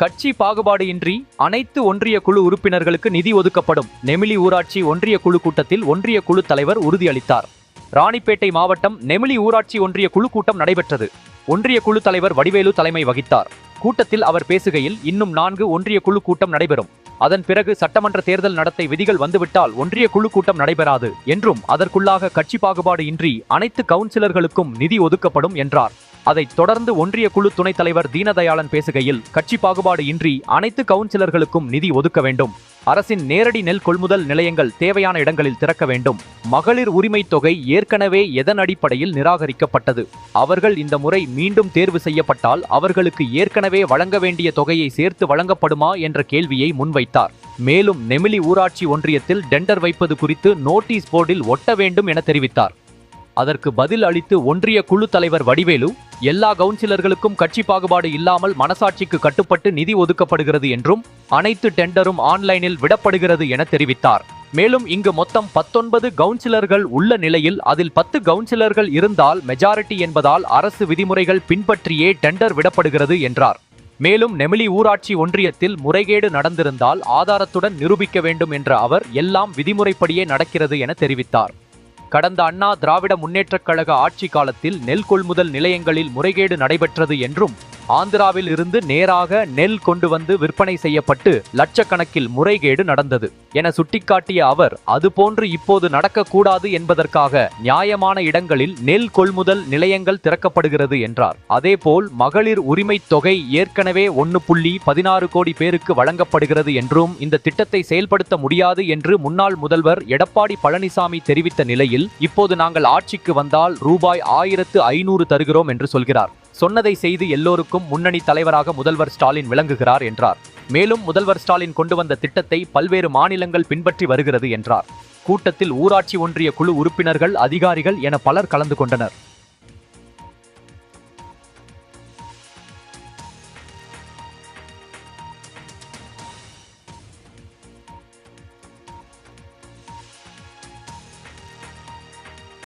கட்சி பாகுபாடு இன்றி அனைத்து ஒன்றிய குழு உறுப்பினர்களுக்கு நிதி ஒதுக்கப்படும் நெமிலி ஊராட்சி ஒன்றிய குழு கூட்டத்தில் ஒன்றிய குழு தலைவர் உறுதியளித்தார். ராணிப்பேட்டை மாவட்டம் நெமிலி ஊராட்சி ஒன்றிய குழு கூட்டம் நடைபெற்றது. ஒன்றிய குழு தலைவர் வடிவேலு தலைமை வகித்தார். கூட்டத்தில் அவர் பேசுகையில் இன்னும் நான்கு ஒன்றிய குழு கூட்டம் நடைபெறும். அதன் பிறகு சட்டமன்ற தேர்தல் நடத்தை விதிகள் வந்துவிட்டால் ஒன்றிய குழு கூட்டம் நடைபெறாது என்றும் அதற்குள்ளாக கட்சி பாகுபாடு இன்றி அனைத்து கவுன்சிலர்களுக்கும் நிதி ஒதுக்கப்படும் என்றார். அதைத் தொடர்ந்து ஒன்றிய குழு துணைத் தலைவர் தீனதயாளன் பேசுகையில் கட்சி பாகுபாடு இன்றி அனைத்து கவுன்சிலர்களுக்கும் நிதி ஒதுக்க வேண்டும். அரசின் நேரடி நெல் கொள்முதல் நிலையங்கள் தேவையான இடங்களில் திறக்க வேண்டும். மகளிர் உரிமை தொகை ஏற்கனவே எதன் அடிப்படையில் நிராகரிக்கப்பட்டது? அவர்கள் இந்த முறை மீண்டும் தேர்வு செய்யப்பட்டால் அவர்களுக்கு ஏற்கனவே வழங்க வேண்டிய தொகையை சேர்த்து வழங்கப்படுமா என்ற கேள்வியை முன்வைத்தார். மேலும் நெமிலி ஊராட்சி ஒன்றியத்தில் டெண்டர் வைப்பது குறித்து நோட்டீஸ் போர்டில் ஒட்ட வேண்டும் என தெரிவித்தார். அதற்கு பதில் அளித்து ஒன்றிய குழு தலைவர் வடிவேலு எல்லா கவுன்சிலர்களுக்கும் கட்சி பாகுபாடு இல்லாமல் மனசாட்சிக்கு கட்டுப்பட்டு நிதி ஒதுக்கப்படுகிறது என்றும் அனைத்து டெண்டரும் ஆன்லைனில் விடப்படுகிறது என தெரிவித்தார். மேலும் இங்கு மொத்தம் பத்தொன்பது கவுன்சிலர்கள் உள்ள நிலையில் அதில் பத்து கவுன்சிலர்கள் இருந்தால் மெஜாரிட்டி என்பதால் அரசு விதிமுறைகள் பின்பற்றியே டெண்டர் விடப்படுகிறது என்றார். மேலும் நெமிலி ஊராட்சி ஒன்றியத்தில் முறைகேடு நடந்திருந்தால் ஆதாரத்துடன் நிரூபிக்க வேண்டும் என்ற அவர் எல்லாம் விதிமுறைப்படியே நடக்கிறது என தெரிவித்தார். கடந்த அண்ணா திராவிட முன்னேற்றக் கழக ஆட்சி காலத்தில் நெல் கொள்முதல் நிலையங்களில் முறைகேடு நடைபெற்றது என்றும் ஆந்திராவில் இருந்து நேராக நெல் கொண்டு வந்து விற்பனை செய்யப்பட்டு லட்சக்கணக்கில் முறைகேடு நடந்தது என சுட்டிக்காட்டிய அவர் அதுபோன்று இப்போது நடக்கக்கூடாது என்பதற்காக நியாயமான இடங்களில் நெல் கொள்முதல் நிலையங்கள் திறக்கப்படுகிறது என்றார். அதேபோல் மகளிர் உரிமை தொகை ஏற்கனவே ஒன்னு புள்ளி பதினாறு கோடி பேருக்கு வழங்கப்படுகிறது என்றும் இந்த திட்டத்தை செயல்படுத்த முடியாது என்று முன்னாள் முதல்வர் எடப்பாடி பழனிசாமி தெரிவித்த நிலையில் இப்போது நாங்கள் ஆட்சிக்கு வந்தால் ரூபாய் ஆயிரத்து ஐநூறு தருகிறோம் என்று சொல்கிறார். சொன்னதை செய்து எல்லோருக்கும் முன்னணி தலைவராக முதல்வர் ஸ்டாலின் விளங்குகிறார் என்றார். மேலும் முதல்வர் ஸ்டாலின் கொண்டு வந்த திட்டத்தை பல்வேறு மாநிலங்கள் பின்பற்றி வருகிறது என்றார். கூட்டத்தில் ஊராட்சி ஒன்றிய குழு உறுப்பினர்கள் அதிகாரிகள் என பலர் கலந்து கொண்டனர்.